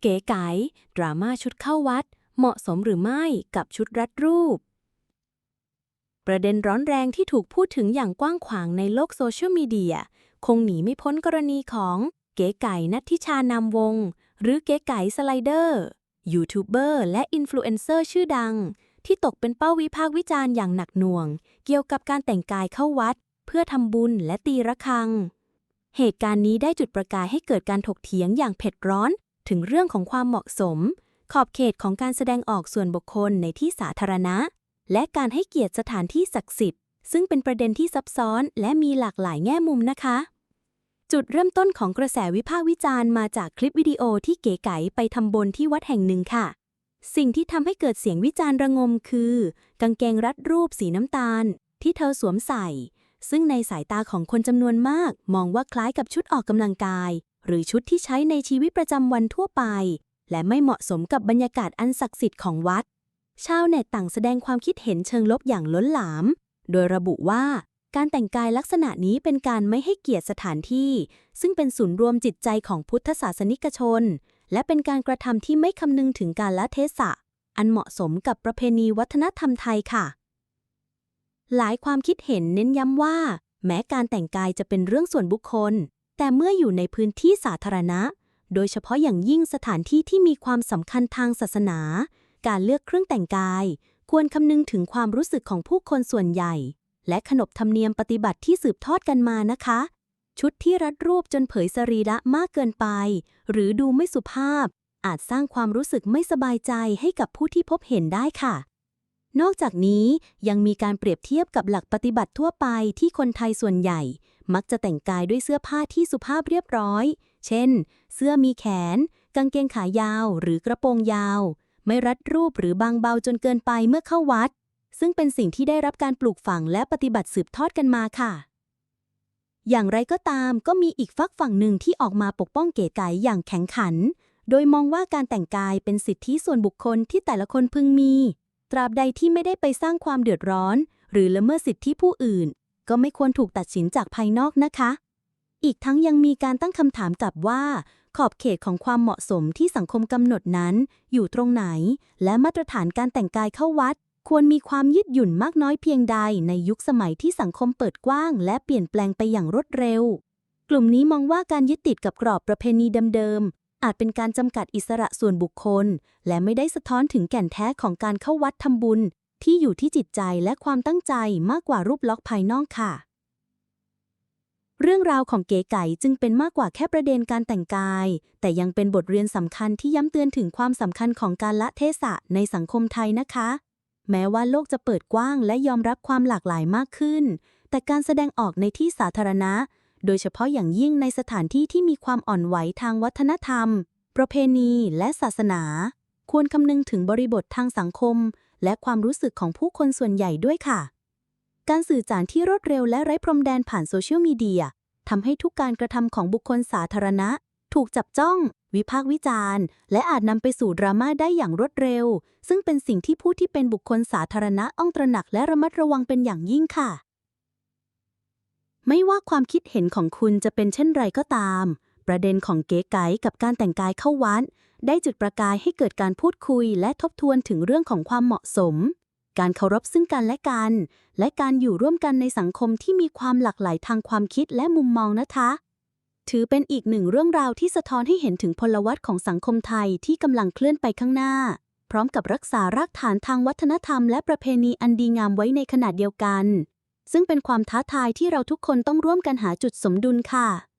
เก๋ไก๋ดราม่าชุดเข้าวัด เหมาะสมหรือไม่กับชุดรัดรูป ประเด็นร้อนแรงที่ถูกพูดถึงอย่างกว้างขวางในโลกโซเชียลมีเดีย คงหนีไม่พ้นกรณีของเก๋ไก่นัทิชานามวง หรือเก๋ไก่สไลเดอร์ ยูทูบเบอร์และอินฟลูเอนเซอร์ชื่อดัง ที่ตกเป็นเป้าวิพากษ์วิจารณ์อย่างหนักหน่วง เกี่ยวกับการแต่งกายเข้าวัด เพื่อทำบุญและตีระฆัง เหตุการณ์นี้ได้จุดประกายให้เกิดการถกเถียงอย่างเผ็ดร้อน ถึงเรื่องของความเหมาะสม ขอบเขตของการแสดงออกส่วนบุคคลในที่สาธารณะ และการให้เกียรติสถานที่ศักดิ์สิทธิ์ ซึ่งเป็นประเด็นที่ซับซ้อนและมีหลากหลายแง่มุมนะคะ จุดเริ่มต้นของกระแสวิพากษ์วิจารณ์มาจากคลิปวิดีโอที่เก๋ไก๋ไปทำบุญที่วัดแห่งหนึ่งค่ะ สิ่งที่ทำให้เกิดเสียงวิจารณ์ระงมคือ กางเกงรัดรูปสีน้ำตาล ที่เธอสวมใส่ซึ่งในสายตาของคนจำนวนมาก มองว่าคล้ายกับชุดออกกำลังกาย หรือชุดที่ใช้ในชีวิตประจำวันทั่วไป และไม่เหมาะสมกับบรรยากาศอันศักดิ์สิทธิ์ของวัด ชาวเน็ตต่างแสดงความคิดเห็นเชิงลบอย่างล้นหลาม โดยระบุว่าการแต่งกายลักษณะนี้เป็นการไม่ให้เกียรติสถานที่ ซึ่งเป็นศูนย์รวมจิตใจของพุทธศาสนิกชน และเป็นการกระทำที่ไม่คำนึงถึงการละเทศะ อันเหมาะสมกับประเพณีวัฒนธรรมไทยค่ะ หลายความคิดเห็นเน้นย้ำว่า แม้การแต่งกายจะเป็นเรื่องส่วนบุคคล แต่เมื่ออยู่ในพื้นที่สาธารณะ โดยเฉพาะอย่างยิ่งสถานที่ที่มีความสำคัญทางศาสนา การเลือกเครื่องแต่งกาย ควรคำนึงถึงความรู้สึกของผู้คนส่วนใหญ่ และขนบธรรมเนียมปฏิบัติที่สืบทอดกันมานะคะ ชุดที่รัดรูปจนเผยสรีระมากเกินไป หรือดูไม่สุภาพ อาจสร้างความรู้สึกไม่สบายใจให้กับผู้ที่พบเห็นได้ค่ะนอกจากนี้ยังมีการเปรียบเทียบกับหลักปฏิบัติทั่วไปที่คนไทยส่วนใหญ่ มักจะแต่งกายด้วยเสื้อผ้าที่สุภาพเรียบร้อย เช่น เสื้อมีแขน กางเกงขายาว หรือกระโปรงยาว ไม่รัดรูปหรือบางเบาจนเกินไปเมื่อเข้าวัด ซึ่งเป็นสิ่งที่ได้รับการปลูกฝังและปฏิบัติสืบทอดกันมาค่ะ อย่างไรก็ตามก็มีอีกฝักฝั่งหนึ่งที่ออกมาปกป้องเก๋ไก๋อย่างแข็งขัน โดยมองว่าการแต่งกายเป็นสิทธิส่วนบุคคลที่แต่ละคนพึงมี ตราบใดที่ไม่ได้ไปสร้างความเดือดร้อน หรือละเมิดสิทธิผู้อื่น ก็ไม่ควรถูกตัดสินจากภายนอกนะคะ อีกทั้งยังมีการตั้งคำถามกลับว่า ขอบเขตของความเหมาะสมที่สังคมกำหนดนั้น อยู่ตรงไหน และมาตรฐานการแต่งกายเข้าวัด ควรมีความยืดหยุ่นมากน้อยเพียงใดในยุคสมัยที่สังคมเปิดกว้าง และเปลี่ยนแปลงไปอย่างรวดเร็ว กลุ่มนี้มองว่าการยึดติดกับกรอบประเพณีเดิมๆอาจเป็นการจำกัดอิสระส่วนบุคคล และไม่ได้สะท้อนถึงแก่นแท้ของการเข้าวัดทำบุญ ที่อยู่ที่จิตใจและความตั้งใจมากกว่ารูปลักษณ์ภายนอกค่ะ เรื่องราวของเก๋ไก่จึงเป็นมากกว่าแค่ประเด็นการแต่งกาย แต่ยังเป็นบทเรียนสำคัญที่ย้ำเตือนถึงความสำคัญของการละเทศะในสังคมไทยนะคะ แม้ว่าโลกจะเปิดกว้างและยอมรับความหลากหลายมากขึ้น แต่การแสดงออกในที่สาธารณะ โดยเฉพาะอย่างยิ่งในสถานที่ที่มีความอ่อนไหวทางวัฒนธรรม ประเพณี และศาสนา ควรคำนึงถึงบริบททางสังคม และความรู้สึกของผู้คนส่วนใหญ่ด้วยค่ะ การสื่อสารที่รวดเร็วและไร้พรมแดนผ่านโซเชียลมีเดียทำให้ทุกการกระทำของบุคคลสาธารณะ ถูกจับจ้อง วิพากษ์วิจารณ์ และอาจนำไปสู่ดราม่าได้อย่างรวดเร็ว ซึ่งเป็นสิ่งที่ผู้ที่เป็นบุคคลสาธารณะต้องตระหนักและระมัดระวังเป็นอย่างยิ่งค่ะ ไม่ว่าความคิดเห็นของคุณจะเป็นเช่นไรก็ตาม ประเด็นของเก๋ไก๋กับการแต่งกายเข้าวัดได้จุดประกายให้เกิดการพูดคุยและทบทวนถึงเรื่องของความเหมาะสม การเคารพซึ่งกันและกัน และการอยู่ร่วมกันในสังคมที่มีความหลากหลายทางความคิดและมุมมองนะคะ ถือเป็นอีกหนึ่งเรื่องราวที่สะท้อนให้เห็นถึงพลวัตของสังคมไทยที่กำลังเคลื่อนไปข้างหน้า พร้อมกับรักษารากฐานทางวัฒนธรรมและประเพณีอันดีงามไว้ในขณะเดียวกัน ซึ่งเป็นความท้าทายที่เราทุกคนต้องร่วมกันหาจุดสมดุลค่ะ